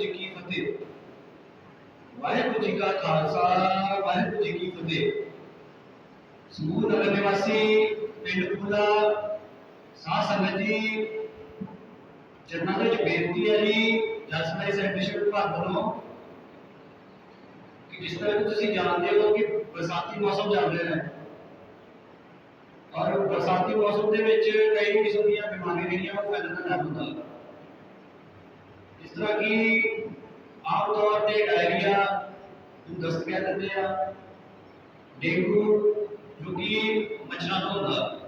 ਜੀ ਕੀ ਫਤਿਹ ਵਾਹਿਗੁਰੂ ਜੀ ਕਾ ਖਾਲਸਾ ਵਾਹਿਗੁਰੂ ਜੀ ਕੀ ਫਤਿਹ ਸਮੂਹ ਨਗਰ ਨਿਵਾਸੀ ਪਿੰਡ ਪੂਲਾ ਸਾਧ ਸੰਗਤ ਜੀ ਚਰਨਾਂ ਦੇ ਵਿੱਚ ਬੇਨਤੀ ਹੈ ਜੀ ਜਸਮਈ ਸੈਕਟਰੀ ਵਿਭਾਗ ਵੱਲੋਂ ਕਿ ਜਿਸ ਤਰ੍ਹਾਂ ਕਿ ਤੁਸੀਂ ਜਾਣਦੇ ਹੋ ਕਿ ਬਰਸਾਤੀ ਮੌਸਮ ਚੱਲ ਰਿਹਾ ਹੈ ਔਰ ਬਰਸਾਤੀ ਮੌਸਮ ਦੇ ਵਿੱਚ ਕਈ ਕਿਸਮ ਦੀਆਂ ਬਿਮਾਰੀਆਂ ਜਿਹੜੀਆਂ ਉਹ ਫੈਲਣ ਦਾ ਡਰ ਹੁੰਦਾ ਹੈ ਜਿਸ ਤਰ੍ਹਾਂ ਕਿ ਆਮ ਤੌਰ ਤੇ ਡਾਇਰੀਆ ਨੂੰ ਦਸਤ ਕਹਿ ਦਿੰਦੇ ਆ, ਡੇਂਗੂ ਜੋ ਕਿ ਮੱਛਰਾਂ ਤੋਂ ਹੁੰਦਾ।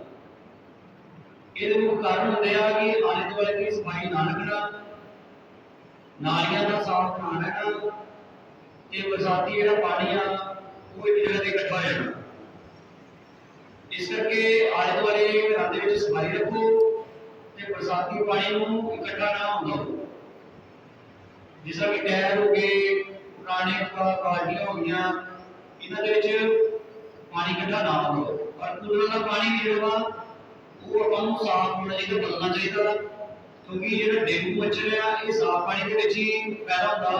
ਇਹਦੇ ਮੁੱਖ ਕਾਰਨ ਹੁੰਦੇ ਆ ਕਿ ਆਲੇ ਦੁਆਲੇ ਦੀ ਸਫ਼ਾਈ ਨਾ ਰੱਖਣਾ ਨਾਲੀਆਂ ਦਾ ਸਾਫ਼ ਨਾ ਰਹਿਣਾ ਤੇ ਬਰਸਾਤੀ ਜਿਹੜਾ ਪਾਣੀ ਆ, ਉਹ ਇੱਕ ਜਗ੍ਹਾ ਤੇ ਇਕੱਠਾ ਹੋ ਜਾਣਾ। ਇਸ ਕਰਕੇ ਆਲੇ ਦੁਆਲੇ ਘਰਾਂ ਦੇ ਵਿੱਚ ਸਫ਼ਾਈ ਰੱਖੋ ਤੇ ਬਰਸਾਤੀ ਪਾਣੀ ਨੂੰ ਇਕੱਠਾ ਨਾ ਹੋਣ ਦਿਓ ਜਿਸ ਤਰ੍ਹਾਂ ਕਿ ਟਾਇਰ ਹੋ ਗਏ ਪੁਰਾਣੇ ਬਾਲਟੀਆਂ ਹੋ ਗਈਆਂ, ਇਹਨਾਂ ਦੇ ਵਿੱਚ ਪਾਣੀ ਇਕੱਠਾ ਨਾ ਹੋਵੇ ਔਰ ਕੂਲਰ ਦਾ ਪਾਣੀ ਜਿਹੜਾ ਉਹ ਆਪਾਂ ਨੂੰ ਸਾਫ਼ ਹੋਣਾ ਚਾਹੀਦਾ, ਬਦਲਣਾ ਚਾਹੀਦਾ। ਕਿਉਂਕਿ ਜਿਹੜਾ ਡੇਂਗੂ ਮੱਛਰ ਆ, ਇਹ ਸਾਫ਼ ਪਾਣੀ ਦੇ ਵਿੱਚ ਹੀ ਪੈਦਾ ਹੁੰਦਾ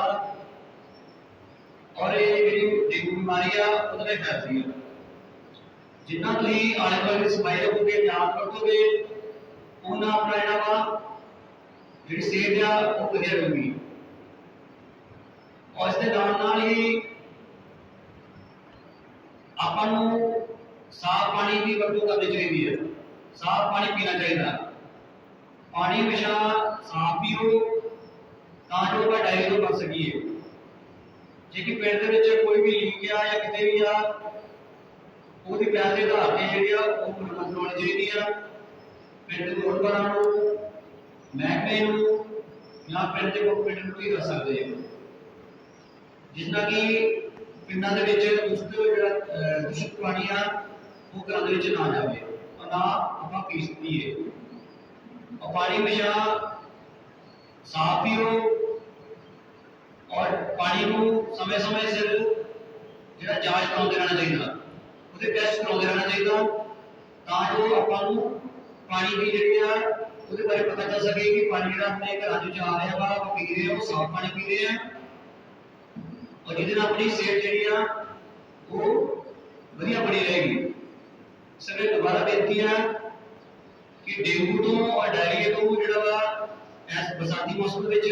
ਔਰ ਇਹ ਜਿਹੜੀ ਡੇਂਗੂ ਬਿਮਾਰੀ ਆ, ਉਹਦੇ ਨਾਲ ਫੈਲਦੀ ਆ। ਜਿੰਨਾ ਤੁਸੀਂ ਆਲੇ ਦੁਆਲੇ ਦੀ ਸਫ਼ਾਈ ਰੱਖੋਗੇ, ਧਿਆਨ ਰੱਖੋਗੇ ਉਹਨਾਂ ਆਪਣਾ ਜਿਹੜਾ ਵਾ, ਜਿਹੜੀ ਸਿਹਤ ਆ, ਉਹ ਵਧੀਆ ਰਹੂਗੀ। ਔਰ ਇਸ ਦੇ ਨਾਲ ਨਾਲ ਹੀ ਆਪਾਂ ਨੂੰ ਸਾਫ਼ ਪਾਣੀ ਦੀ ਵਰਤੋਂ ਕਰਨੀ ਚਾਹੀਦੀ ਹੈ। ਸਾਫ਼ ਪਾਣੀ ਪੀਣਾ ਚਾਹੀਦਾ। ਪਾਣੀ ਹਮੇਸ਼ਾ ਸਾਫ਼ ਪੀਓ ਤਾਂ ਜੋ ਆਪਾਂ ਡਾਇਰੀ ਤੋਂ ਬਚ ਸਕੀਏ। ਜੇ ਕਿ ਪਿੰਡ ਦੇ ਵਿੱਚ ਕੋਈ ਵੀ ਲੀਕ ਆ ਜਾਂ ਕਿਤੇ ਵੀ ਆ, ਉਹਦੀ ਪਿਆਰ ਦੇ ਆਧਾਰ ਤੇ ਜਿਹੜੀ ਆ, ਉਹ ਮੁਰੰਮਤ ਹੋਣੀ ਚਾਹੀਦੀ ਆ। ਪਿੰਡ ਦੇ ਮੋਹਤਬਰਾਂ ਨੂੰ, ਮਹਿਕਮੇ ਨੂੰ ਜਾਂ ਪਿੰਡ ਦੇ ਕੋਈ ਪਿੰਡ ਨੂੰ ਹੀ ਦੱਸ ਸਕਦੇ ਆ। ਜਿਸ ਨਾਲ ਕਿ ਪਿੰਡਾਂ ਦੇ ਵਿੱਚ ਦੂਸ਼ਿਤ ਜਿਹੜਾ ਦੂਸ਼ਿਤ ਪਾਣੀ ਆ ਉਹ ਘਰਾਂ ਦੇ ਵਿੱਚ ਨਾ ਜਾਵੇ ਔਰ ਨਾ ਆਪਾਂ ਪੀ ਸਕੀਏ ਔਰ ਪਾਣੀ ਹਮੇਸ਼ਾ ਸਾਫ਼ ਪੀਓ ਔਰ ਪਾਣੀ ਨੂੰ ਸਮੇਂ-ਸਮੇਂ ਸਿਰ ਜਿਹੜਾ ਜਾਂਚ ਕਰਾਉਂਦੇ ਰਹਿਣਾ ਚਾਹੀਦਾ, ਉਹਦੇ ਟੈਸਟ ਕਰਾਉਂਦੇ ਰਹਿਣਾ ਚਾਹੀਦਾ, ਤਾਂ ਜੋ ਆਪਾਂ ਨੂੰ ਪਾਣੀ ਦੀ ਜਿਹੜੀ ਆ, ਉਹਦੇ ਬਾਰੇ ਪਤਾ ਚੱਲ ਸਕੇ ਕਿ ਪਾਣੀ ਜਿਹੜਾ ਆਪਣੇ ਘਰਾਂ 'ਚ ਆ ਰਿਹਾ ਵਾ, ਉਹ ਪੀ ਰਹੇ ਆ, ਉਹ ਸਾਫ਼ ਪਾਣੀ ਪੀ ਰਹੇ ਆ। ਔਰ ਜਿਹਦੇ ਨਾਲ ਆਪਣੀ ਸਿਹਤ ਜਿਹੜੀ ਆ, ਉਹ ਵਧੀਆ ਬਣੀ ਰਹੇਗੀ। ਸਭੇ ਦੁਬਾਰਾ ਬੇਨਤੀ ਆ ਕਿ ਡੇਂਗੂ ਤੋਂ ਔਰ ਡਾਇਰੀਆ ਤੋਂ ਜਿਹੜਾ ਵਾ, ਇਸ ਬਰਸਾਤੀ ਮੌਸਮ ਵਿੱਚ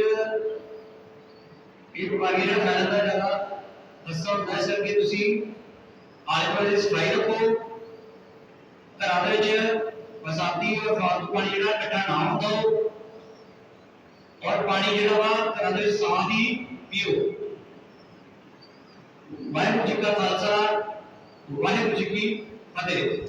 ਇਹ ਬਿਮਾਰੀ ਜਿਹੜਾ ਫੈਲਦਾ ਜ਼ਿਆਦਾ। ਦੱਸੋ, ਦੱਸ ਕਿ ਤੁਸੀਂ ਆਲੇ ਦੁਆਲੇ ਸਫ਼ਾਈ ਰੱਖੋ। ਘਰਾਂ ਦੇ ਵਿੱਚ ਬਰਸਾਤੀ ਔਰ ਫਾਲਤੂ ਪਾਣੀ ਜਿਹੜਾ ਇਕੱਠਾ ਨਾ ਹੁੰਦਾ ਔਰ ਪਾਣੀ ਜਿਹੜਾ ਵਾ, ਘਰਾਂ ਦੇ ਵਿੱਚ ਸਾਫ਼ ਹੀ ਪੀਓ। ਵਾਹਿਗੁਰੂ ਜੀ ਕਾ ਖਾਲਸਾ ਵਾਹਿਗੁਰੂ ਜੀ ਕੀ ਫਤਿਹ